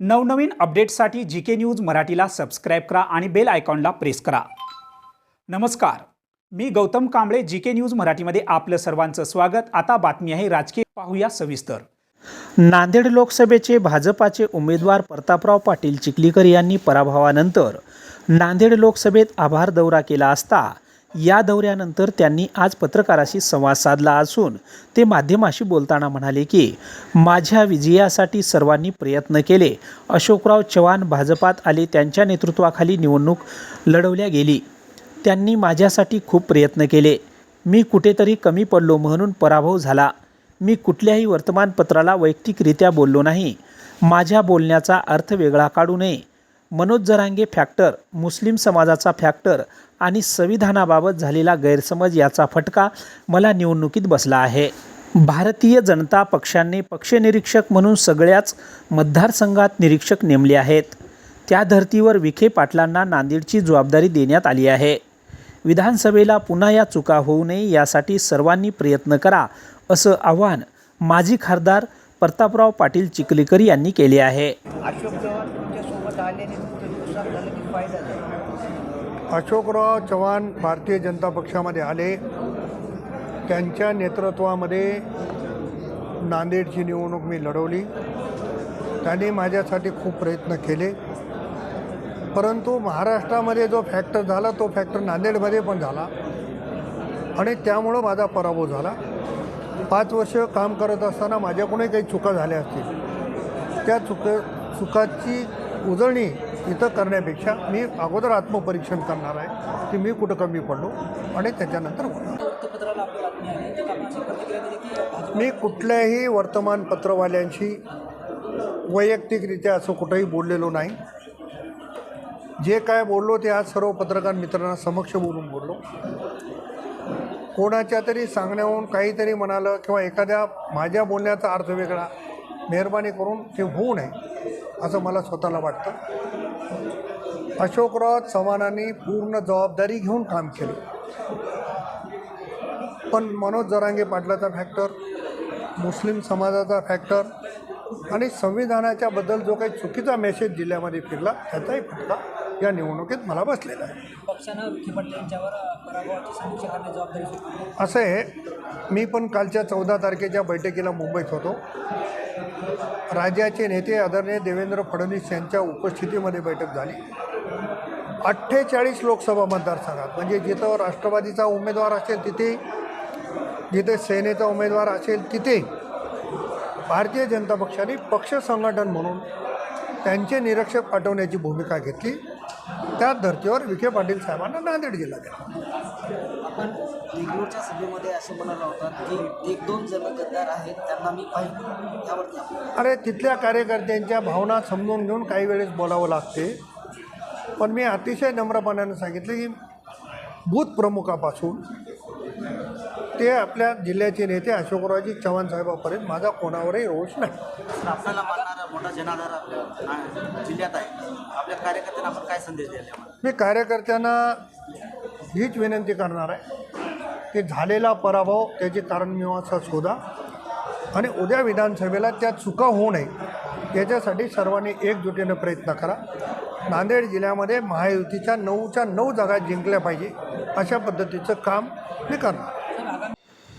नवनवीन अपडेट्ससाठी जी K news मराठीला सबस्क्राईब करा आणि बेल आयकॉनला प्रेस करा. नमस्कार. मी Gautam Kamble G K news मराठीमध्ये आपलं सर्वांचं स्वागत. आता बातमी आहे राजकीय. पाहूया सविस्तर. नांदेड लोकसभेचे भाजपाचे उमेदवार प्रतापराव पाटील चिखलीकर यांनी पराभवानंतर नांदेड लोकसभेत आभार दौरा केला असता या दौऱ्यानंतर त्यांनी आज पत्रकाराशी संवाद साधला असून ते माध्यमाशी बोलताना म्हणाले की माझ्या विजयासाठी सर्वांनी प्रयत्न केले. अशोकराव चव्हाण भाजपात आले त्यांच्या नेतृत्वाखाली निवडणूक लढवल्या गेली. त्यांनी माझ्यासाठी खूप प्रयत्न केले. मी कुठेतरी कमी पडलो म्हणून पराभव झाला. मी कुठल्याही वर्तमानपत्राला वैयक्तिकरित्या बोललो नाही. माझ्या बोलण्याचा अर्थ वेगळा काढू नये. मनोज जरांगे फॅक्टर मुस्लिम समाजाचा फॅक्टर आणि संविधानाबाबत झालेला गैरसमज याचा फटका मला निवडणुकीत बसला आहे. भारतीय जनता पक्षाने पक्षनिरीक्षक म्हणून सगळ्याच मतदारसंघात निरीक्षक नेमले आहेत. त्या धर्तीवर विखे पाटलांना नांदेडची जबाबदारी देण्यात आली आहे. विधानसभेला पुन्हा या चुका होऊ नये यासाठी सर्वांनी प्रयत्न करा असं आव्हान माजी खासदार प्रतापराव पाटील चिखलीकर यांनी केले आहे. अशोक चव्हाण आल्याने तुमचं नुकसान झालं की फायदा झाला अशोकराव चव्हाण भारतीय जनता पक्षामध्ये आले. त्यांच्या नेतृत्वामध्ये नांदेडची निवडणूक मी लढवली. त्यांनी माझ्यासाठी खूप प्रयत्न केले. परंतु महाराष्ट्रामध्ये जो फॅक्टर झाला तो फॅक्टर नांदेडमध्ये पण झाला. आणि त्यामुळं माझा पराभव झाला. पाच वर्ष काम करत असताना माझ्याकडूनही काही चुका झाल्या असतील. त्या चुक चुकाची उजळणी इथं करण्यापेक्षा मी अगोदर आत्मपरीक्षण करणार आहे की मी कुठं कमी पडलो आणि त्याच्यानंतर. मी कुठल्याही वर्तमानपत्रवाल्यांशी वैयक्तिकरित्या असं कुठंही बोललेलो नाही. जे काय बोललो ते आज सर्व पत्रकार मित्रांना समक्ष बोलून बोललो. कोणाच्या तरी सांगण्याहून काहीतरी म्हणालं किंवा एखाद्या माझ्या बोलण्याचा अर्थ वेगळा मेहरबानी करून ते होऊ नये. असं मला स्वतःला वाटतं. अशोकराव चव्हाणांनी पूर्ण जबाबदारी घेऊन काम केलं. पण मनोज जरांगे पाटलाचा फॅक्टर मुस्लिम समाजाचा फॅक्टर आणि संविधानाच्या बद्दल जो काही चुकीचा मेसेज जिल्ह्यामध्ये फिरला त्याचाही फटका या निवडणुकीत मला बसलेला आहे. असं आहे. मी पण कालच्या चौदा तारखेच्या बैठकीला मुंबईत होतो. राज्याचे नेते आदरणीय देवेंद्र फडणवीस यांच्या उपस्थितीमध्ये बैठक झाली. अठ्ठेचाळीस लोकसभा मतदारसंघात म्हणजे जिथं राष्ट्रवादीचा उमेदवार असेल तिथे जिथे सेनेचा उमेदवार असेल तिथे भारतीय जनता पक्षाने पक्ष संघटन म्हणून त्यांचे निरीक्षक पाठवण्याची भूमिका घेतली. त्या धर्तीवर विखे पाटील साहेबांना नांदेड जिल्हा दिला आपण देगलूरच्या सभेमध्ये असं म्हणाला होता की एक दोन जण गद्दार आहेत त्यांना मी पाहिजे त्यावरती अरे तिथल्या कार्यकर्त्यांच्या भावना समजून घेऊन काही वेळेस बोलावं लागते. पण मी अतिशय नम्रपणाने सांगितलं की बूथ प्रमुखापासून ते आपल्या जिल्ह्याचे नेते अशोकरावजी चव्हाण साहेबापर्यंत माझा कोणावरही रोष नाही. आपल्याला मानणारा मोठा जनाधार आपल्या जिल्ह्यात आहे. आपल्या कार्यकर्त्यांना आपण काय संदेश यामध्ये? मी कार्यकर्त्यांना हीच विनंती करणार आहे की झालेला पराभव त्याची कारणमीमांसा शोधा. आणि उद्या विधानसभेला त्या चुका होऊ नये याच्यासाठी सर्वांनी एकजुटीनं प्रयत्न करा. नांदेड जिल्ह्यामध्ये महायुतीच्या नऊच्या नऊ जागा जिंकल्या पाहिजे अशा पद्धतीचं काम मी करणार.